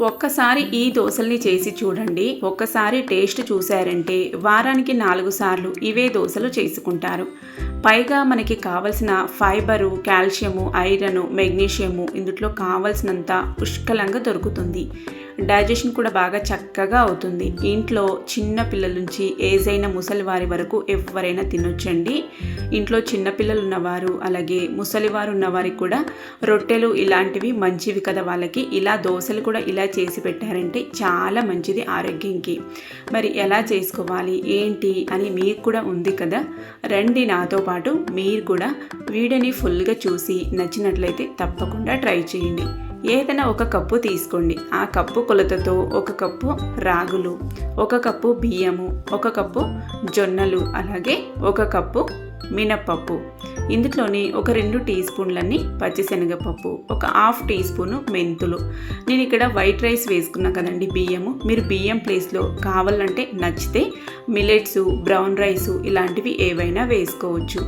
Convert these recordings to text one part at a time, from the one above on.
ఒక్కసారి ఈ దోశల్ని చేసి చూడండి. ఒక్కసారి టేస్ట్ చూశారంటే వారానికి నాలుగు సార్లు ఇవే దోశలు చేసుకుంటారు. పైగా మనకి కావలసిన ఫైబరు కాల్షియము ఐరన్ మెగ్నీషియము ఇందులో కావలసినంత పుష్కలంగా దొరుకుతుంది. డైజెషన్ కూడా బాగా చక్కగా అవుతుంది. ఇంట్లో చిన్న పిల్లల నుంచి ఏజ్ అయిన ముసలి వారి వరకు ఎవరైనా తినొచ్చండి. ఇంట్లో చిన్న పిల్లలు ఉన్నవారు అలాగే ముసలివారు ఉన్నవారికి కూడా రొట్టెలు ఇలాంటివి మంచివి కదా వాళ్ళకి. ఇలా దోశలు కూడా ఇలా చేసి పెట్టారంటే చాలా మంచిది ఆరోగ్యంకి. మరి ఎలా చేసుకోవాలి ఏంటి అని మీకు కూడా ఉంది కదా? రండి నాతో పాటు మీరు కూడా వీడియోని ఫుల్గా చూసి నచ్చినట్లయితే తప్పకుండా ట్రై చేయండి. ఏదైనా ఒక కప్పు తీసుకోండి. ఆ కప్పు కొలతతో ఒక కప్పు రాగులు ఒక కప్పు బియ్యము ఒక కప్పు జొన్నలు అలాగే ఒక కప్పు మినప్పప్పు. ఇందులోని ఒక రెండు టీ స్పూన్లన్నీ పచ్చిశనగపప్పు ఒక హాఫ్ టీ స్పూను మెంతులు. నేను ఇక్కడ వైట్ రైస్ వేసుకున్నా కదండి బియ్యము. మీరు బియ్యం ప్లేస్లో కావాలంటే నచ్చితే మిలెట్స్ బ్రౌన్ రైస్ ఇలాంటివి ఏవైనా వేసుకోవచ్చు.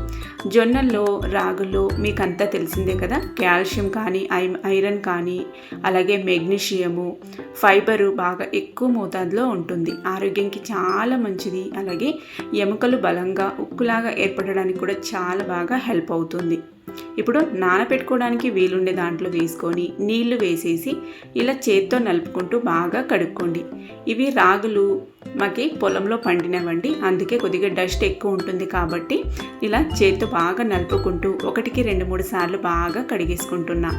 జొన్నల్లో రాగుల్లో మీకు అంతా తెలిసిందే కదా కాల్షియం కానీ ఐరన్ కానీ అలాగే మెగ్నీషియము ఫైబరు బాగా ఎక్కువ మోతాదులో ఉంటుంది. ఆరోగ్యానికి చాలా మంచిది. అలాగే ఎముకలు బలంగా ఉక్కులాగా ఏర్పడడం ఏర్పడడానికి కూడా చాలా బాగా హెల్ప్ అవుతుంది. ఇప్పుడు నానబెట్టుకోవడానికి వీలుండే దాంట్లో వేసుకొని నీళ్ళు వేసేసి ఇలా చేత్తో నలుపుకుంటూ బాగా కడుక్కోండి. ఇవి రాగులు మాకి పొలంలో పండినవండి. అందుకే కొద్దిగా డస్ట్ ఎక్కువ ఉంటుంది కాబట్టి ఇలా చేత్తో బాగా నలుపుకుంటూ ఒకటికి రెండు మూడు సార్లు బాగా కడిగేసుకుంటున్నా.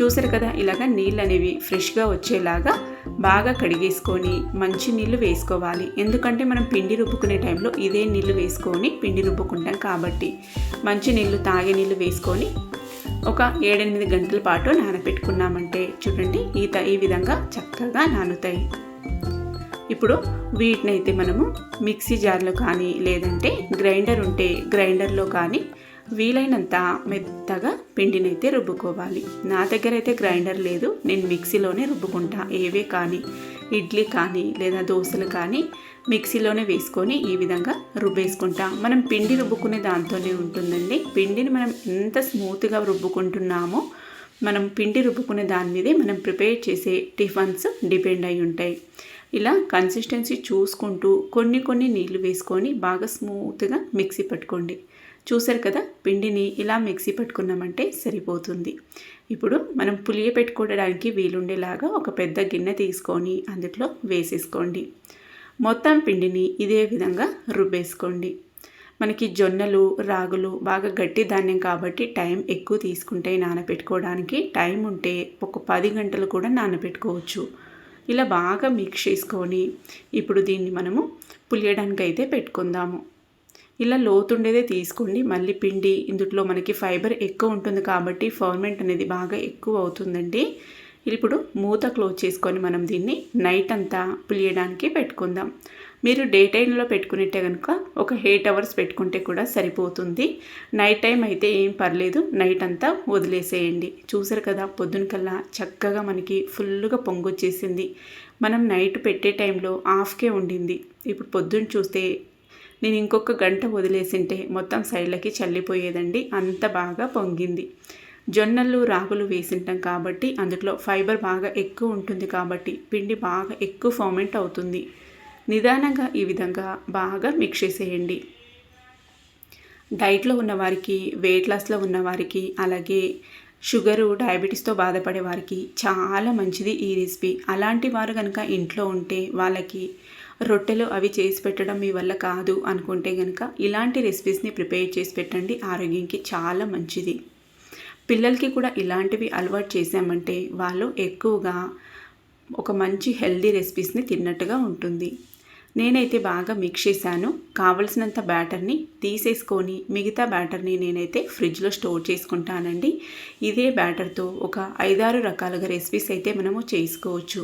చూసారు కదా ఇలాగ నీళ్ళు అనేవి ఫ్రెష్గా వచ్చేలాగా బాగా కడిగేసుకొని మంచి నీళ్ళు వేసుకోవాలి. ఎందుకంటే మనం పిండి రుబ్బుకునే టైంలో ఇదే నీళ్ళు వేసుకొని పిండి రుబ్బుకుంటాం కాబట్టి మంచి నీళ్ళు తాగే నీళ్ళు వేసుకొని ఒక ఏడెనిమిది గంటల పాటు నానబెట్టుకున్నామంటే చూడండి ఈత ఈ విధంగా చక్కగా నానుతాయి. ఇప్పుడు వీటినైతే మనము మిక్సీ జార్లో కానీ లేదంటే గ్రైండర్ ఉంటే గ్రైండర్లో కానీ వీలైనంత మెత్తగా పిండినైతే రుబ్బుకోవాలి. నా దగ్గర అయితే గ్రైండర్ లేదు. నేను మిక్సీలోనే రుబ్బుకుంటా. ఏవే కానీ ఇడ్లీ కానీ లేదా దోశలు కానీ మిక్సీలోనే వేసుకొని ఈ విధంగా రుబ్బేసుకుంటా. మనం పిండి రుబ్బుకునే దాంతోనే ఉంటుందండి. పిండిని మనం ఎంత స్మూత్గా రుబ్బుకుంటున్నామో మనం పిండి రుబ్బుకునే దాని మీదే మనం ప్రిపేర్ చేసే టిఫన్స్ డిపెండ్ అయి ఉంటాయి. ఇలా కన్సిస్టెన్సీ చూసుకుంటూ కొన్ని కొన్ని నీళ్ళు వేసుకొని బాగా స్మూత్గా మిక్సీ పట్టుకోండి. చూసారు కదా పిండిని ఇలా మిక్సీ పెట్టుకున్నామంటే సరిపోతుంది. ఇప్పుడు మనం పులియ పెట్టుకోవడానికి వీలుండేలాగా ఒక పెద్ద గిన్నె తీసుకొని అందులో వేసేసుకోండి. మొత్తం పిండిని ఇదే విధంగా రుబ్బేసుకోండి. మనకి జొన్నలు రాగులు బాగా గట్టి ధాన్యం కాబట్టి టైం ఎక్కువ తీసుకుంటే నానబెట్టుకోవడానికి టైం ఉంటే ఒక పది గంటలు కూడా నానబెట్టుకోవచ్చు ఇలా బాగా మిక్స్ చేసుకొని ఇప్పుడు దీన్ని మనము పులియడానికి అయితే పెట్టుకుందాము. ఇలా లోతుండేదే తీసుకోండి. మళ్ళీ పిండి ఇందులో మనకి ఫైబర్ ఎక్కువ ఉంటుంది కాబట్టి ఫర్మెంట్ అనేది బాగా ఎక్కువ అవుతుందండి. ఇప్పుడు మూత క్లోజ్ చేసుకొని మనం దీన్ని నైట్ అంతా పులియడానికి పెట్టుకుందాం. మీరు డే టైంలో పెట్టుకునేట్టే కనుక ఒక ఎయిట్ అవర్స్ పెట్టుకుంటే కూడా సరిపోతుంది. నైట్ టైం అయితే ఏం పర్లేదు. నైట్ అంతా వదిలేసేయండి. చూసారు కదా పొద్దున కల్లా చక్కగా మనకి ఫుల్గా పొంగొచ్చేసింది. మనం నైట్ పెట్టే టైంలో హాఫ్కే ఉండింది. ఇప్పుడు పొద్దున్న చూస్తే నేను ఇంకొక గంట వదిలేసింటే మొత్తం సైడ్లకి చల్లిపోయేదండి. అంత బాగా పొంగింది. జొన్నలు రాగులు వేసింటాం కాబట్టి అందులో ఫైబర్ బాగా ఎక్కువ ఉంటుంది కాబట్టి పిండి బాగా ఎక్కువ ఫార్మెంట్ అవుతుంది. నిదానంగా ఈ విధంగా బాగా మిక్స్ చేసేయండి. డైట్లో ఉన్నవారికి వెయిట్ లాస్లో ఉన్నవారికి అలాగే షుగరు డయాబెటీస్తో బాధపడే వారికి చాలా మంచిది ఈ రెసిపీ. అలాంటి వారు కనుక ఇంట్లో ఉంటే వాళ్ళకి రొట్టెలు అవి చేసి పెట్టడం మీ వల్ల కాదు అనుకుంటే కనుక ఇలాంటి రెసిపీస్ని ప్రిపేర్ చేసి పెట్టండి. ఆరోగ్యంకి చాలా మంచిది. పిల్లలకి కూడా ఇలాంటివి అలవాటు చేసామంటే వాళ్ళు ఎక్కువగా ఒక మంచి హెల్దీ రెసిపీస్ని తిన్నట్టుగా ఉంటుంది. నేనైతే బాగా మిక్స్ చేశాను. కావలసినంత బ్యాటర్ని తీసేసుకొని మిగతా బ్యాటర్ని నేనైతే ఫ్రిడ్జ్లో స్టోర్ చేసుకుంటానండి. ఇదే బ్యాటర్తో ఒక ఐదారు రకాలుగా రెసిపీస్ అయితే మనము చేసుకోవచ్చు.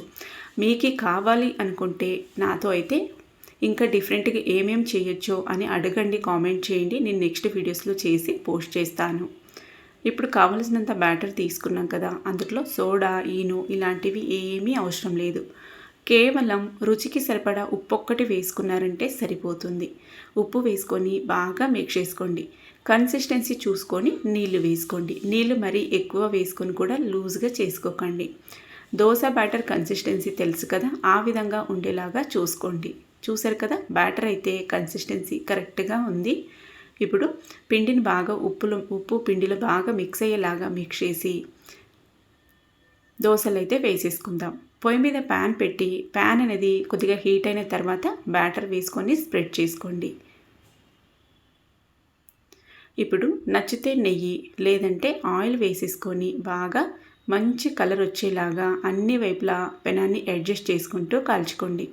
మీకు కావాలి అనుకుంటే నాతో అయితే ఇంకా డిఫరెంట్గా ఏమేం చేయొచ్చో అని అడగండి కామెంట్ చేయండి. నేను నెక్స్ట్ వీడియోస్లో చేసి పోస్ట్ చేస్తాను. ఇప్పుడు కావలసినంత బ్యాటర్ తీసుకున్నాం కదా అందులో సోడా ఈను ఇలాంటివి ఏమీ అవసరం లేదు. కేవలం రుచికి సరిపడా ఉప్పు ఒక్కటి వేసుకున్నారంటే సరిపోతుంది. ఉప్పు వేసుకొని బాగా మిక్స్ చేసుకోండి. కన్సిస్టెన్సీ చూసుకొని నీళ్ళు వేసుకోండి. నీళ్ళు మరీ ఎక్కువ వేసుకొని కూడా లూజ్గా చేసుకోకండి. దోశ బ్యాటర్ కన్సిస్టెన్సీ తెలుసు కదా? ఆ విధంగా ఉండేలాగా చూసుకోండి. చూసారు కదా? బ్యాటర్ అయితే కన్సిస్టెన్సీ కరెక్ట్గా ఉంది. ఇప్పుడు పిండిని బాగా ఉప్పులో ఉప్పు పిండిలో బాగా మిక్స్ అయ్యేలాగా మిక్స్ చేసి దోశలు అయితే వేసేసుకుందాం. పొయ్యి మీద ప్యాన్ పెట్టి ప్యాన్ అనేది కొద్దిగా హీట్ అయిన తర్వాత బ్యాటర్ వేసుకొని స్ప్రెడ్ చేసుకోండి. ఇప్పుడు నచ్చితే నెయ్యి లేదంటే ఆయిల్ వేసేసుకొని బాగా మంచి కలర్ వచ్చేలాగా అన్ని వైపులా పెనాన్ని అడ్జస్ట్ చేసుకుంటూ కాల్చుకోండి.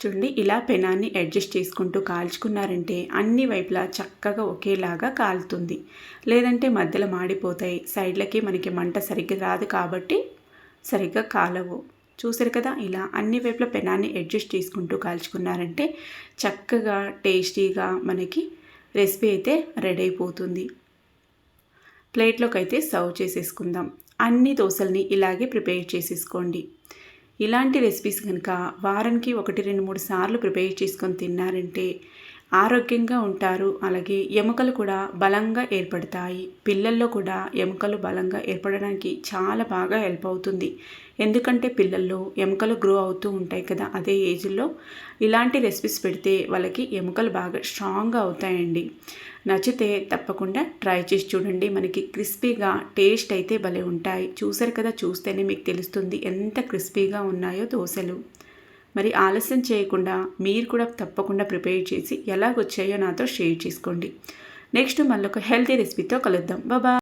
చూడండి ఇలా పెనాన్ని అడ్జస్ట్ చేసుకుంటూ కాల్చుకున్నారంటే అన్ని వైపులా చక్కగా ఒకేలాగా కాలుతుంది. లేదంటే మధ్యలో మాడిపోతాయి. సైడ్లకి మనకి మంట సరిగ్గా రాదు కాబట్టి సరిగ్గా కాలవు. చూసారు కదా ఇలా అన్ని వైపుల పెనాన్ని అడ్జస్ట్ చేసుకుంటూ కాల్చుకున్నారంటే చక్కగా టేస్టీగా మనకి రెసిపీ అయితే రెడీ అయిపోతుంది. ప్లేట్లోకి అయితే సర్వ్ చేసేసుకుందాం. అన్ని దోశల్ని ఇలాగే ప్రిపేర్ చేసేసుకోండి. ఇలాంటి రెసిపీస్ కనుక వారానికి ఒకటి రెండు మూడు సార్లు ప్రిపేర్ చేసుకొని తిన్నారంటే ఆరోగ్యంగా ఉంటారు. అలాగే ఎముకలు కూడా బలంగా ఏర్పడతాయి. పిల్లల్లో కూడా ఎముకలు బలంగా ఏర్పడడానికి చాలా బాగా హెల్ప్ అవుతుంది. ఎందుకంటే పిల్లల్లో ఎముకలు గ్రో అవుతూ ఉంటాయి కదా అదే ఏజ్లో. ఇలాంటి రెసిపీస్ పెడితే వాళ్ళకి ఎముకలు బాగా స్ట్రాంగ్గా అవుతాయండి. నచ్చితే తప్పకుండా ట్రై చేసి చూడండి. మనకి క్రిస్పీగా టేస్ట్ అయితే భలే ఉంటాయి. చూసారు కదా చూస్తేనే మీకు తెలుస్తుంది ఎంత క్రిస్పీగా ఉన్నాయో దోశలు. మరి ఆలస్యం చేయకుండా మీరు కూడా తప్పకుండా ప్రిపేర్ చేసి ఎలాగొచ్చాయో నాతో షేర్ చేసుకోండి. నెక్స్ట్ మళ్ళీ ఒక హెల్తీ రెసిపీతో కలుద్దాం. బాబా!